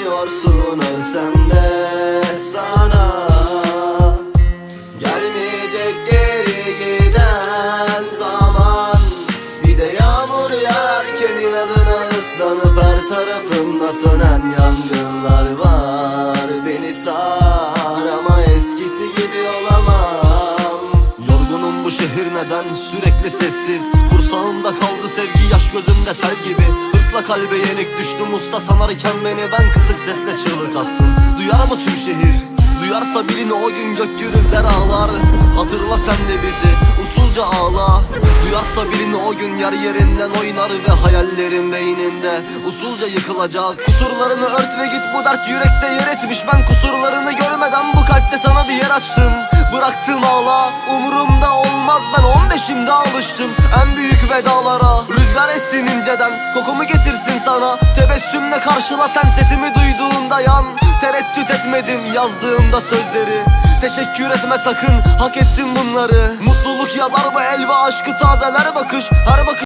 biliyorsun ölsem de sana. Gelmeyecek geri giden zaman. Bir de yağmur yağarken inadına ıslanıp her tarafımda sönen yangınlar var. Beni sar ama eskisi gibi olamam. Yorgunum bu şehir neden? Sürekli sessiz. Kursağımda kaldı sevgi yaş gözümde sel gibi kalbe yenik düştüm usta sanarken beni ben kısık sesle çığlık attım Duyar mı tüm şehir? Duyarsa birini o gün gök gürülder ağlar. Hatırla sen de bizi usulca ağla. Duyarsa birini o gün yer yerinden oynar Ve hayallerin beyninde usulca yıkılacak. Kusurlarını ört ve git bu dert yürekte yer etmiş. Ben kusurlarını görmeden bu kalpte sana bir yer açtım. Bıraktım ağla umurumda olmaz. Ben 15'imde alıştım En büyük vedalara. Rüzgar essin inceden kokumu getirsin sana Tebessümle karşıla sen sesimi duyduğunda yan Tereddüt etmedim yazdığımda sözleri. Teşekkür etme sakın hak ettim bunları. Mutluluk yazar bu el aşkı tazeler bakış